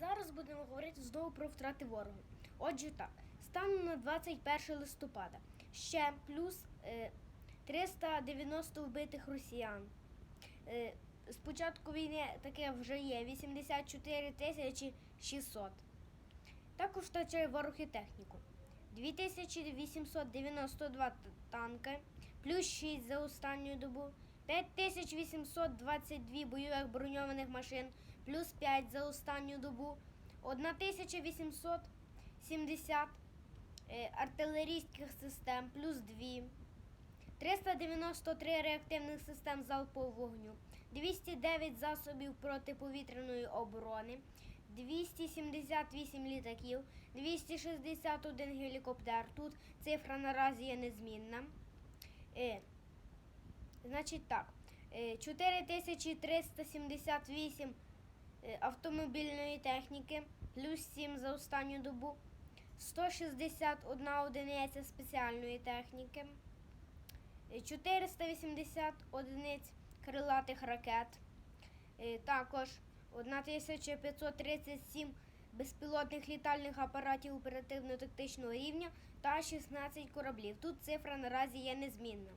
Зараз будемо говорити знову про втрати ворога. Отже, так, станом на 21 листопада ще плюс е, 390 вбитих росіян. Е, з початку війни таке вже є 84 тисячі 600. Також втрачає ворог і техніку. 2892 танки, плюс 6 за останню добу, 5822 бойових броньованих машин, плюс 5 за останню добу, 1870 е, артилерійських систем, плюс 2, 393 реактивних систем залпового вогню, 209 засобів протиповітряної оборони, 278 літаків, 261 гелікоптер. Тут цифра наразі є незмінна. Е, значить так, е, 4378 е, автомобільної техніки, плюс 7 за останню добу, 161 одиниця спеціальної техніки, е, 480 одиниць крилатих ракет, е, також 1537 безпілотних літальних апаратів оперативно-тактичного рівня та 16 кораблів. Тут цифра наразі є незмінна.